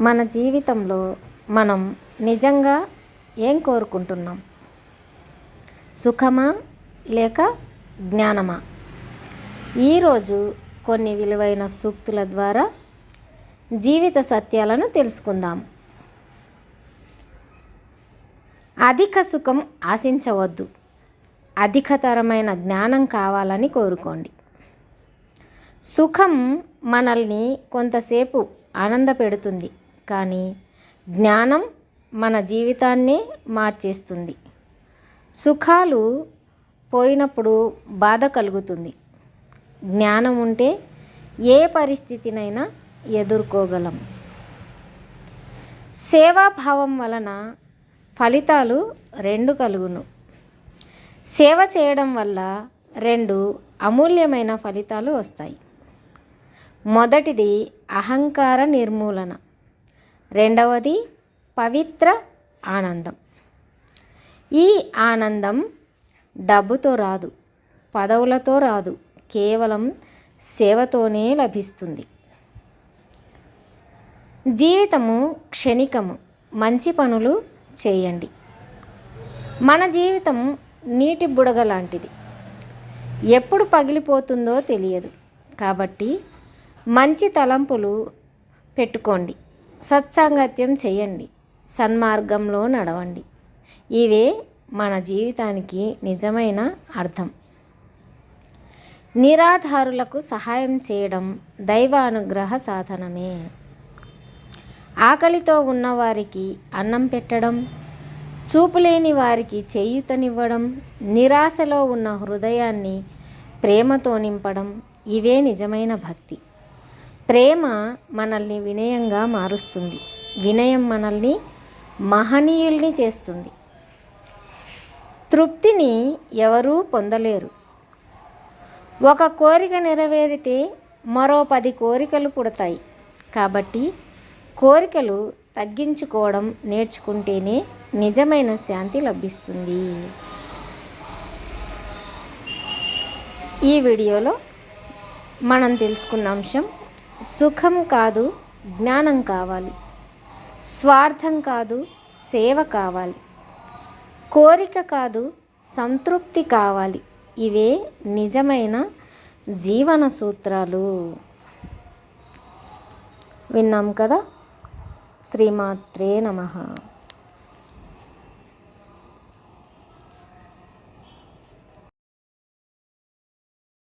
మన జీవితంలో మనం నిజంగా ఏం కోరుకుంటున్నాం? సుఖమా లేక జ్ఞానమా? ఈరోజు కొన్ని విలువైన సూక్తుల ద్వారా జీవిత సత్యాలను తెలుసుకుందాం. అధిక సుఖం ఆశించవద్దు. అధికతరమైన జ్ఞానం కావాలని కోరుకోండి. సుఖం మనల్ని కొంతసేపు ఆనంద పెడుతుంది కానీ జ్ఞానం మన జీవితాన్నే మార్చేస్తుంది. సుఖాలు పోయినప్పుడు బాధ కలుగుతుంది. జ్ఞానం ఉంటే ఏ పరిస్థితినైనా ఎదుర్కోగలం. సేవాభావం వలన ఫలితాలు రెండు కలుగును. సేవ చేయడం వల్ల రెండు అమూల్యమైన ఫలితాలు వస్తాయి. మొదటిది అహంకార నిర్మూలన. రెండవది పవిత్ర ఆనందం. ఈ ఆనందం డబ్బుతో రాదు పదవులతో రాదు కేవలం సేవతోనే లభిస్తుంది. జీవితము క్షణికము మంచి పనులు చేయండి. మన జీవితం నీటి బుడగ లాంటిది. ఎప్పుడు పగిలిపోతుందో తెలియదు కాబట్టి మంచి తలంపులు పెట్టుకోండి. సత్సాంగత్యం చేయండి. సన్మార్గంలో నడవండి. ఇవే మన జీవితానికి నిజమైన అర్థం. నిరాధారులకు సహాయం చేయడం దైవ అనుగ్రహ సాధనమే. ఆకలితో ఉన్నవారికి అన్నం పెట్టడం చూపులేని వారికి చేయూతనివ్వడం నిరాశలో ఉన్న హృదయాన్ని ప్రేమతో నింపడం ఇవే నిజమైన భక్తి. ప్రేమ మనల్ని వినయంగా మారుస్తుంది. వినయం మనల్ని మహనీయుల్ని చేస్తుంది. తృప్తిని ఎవరూ పొందలేరు. ఒక కోరిక నెరవేరితే మరో పది కోరికలు పుడతాయి. కాబట్టి కోరికలు తగ్గించుకోవడం నేర్చుకుంటేనే నిజమైన శాంతి లభిస్తుంది. ఈ వీడియోలో మనం తెలుసుకున్న అంశం సుఖం కాదు జ్ఞానం కావాలి. స్వార్థం కాదు సేవ కావాలి. కోరిక కాదు సంతృప్తి కావాలి. ఇవే నిజమైన జీవన సూత్రాలు. విన్నాం కదా? శ్రీమాత్రే నమః.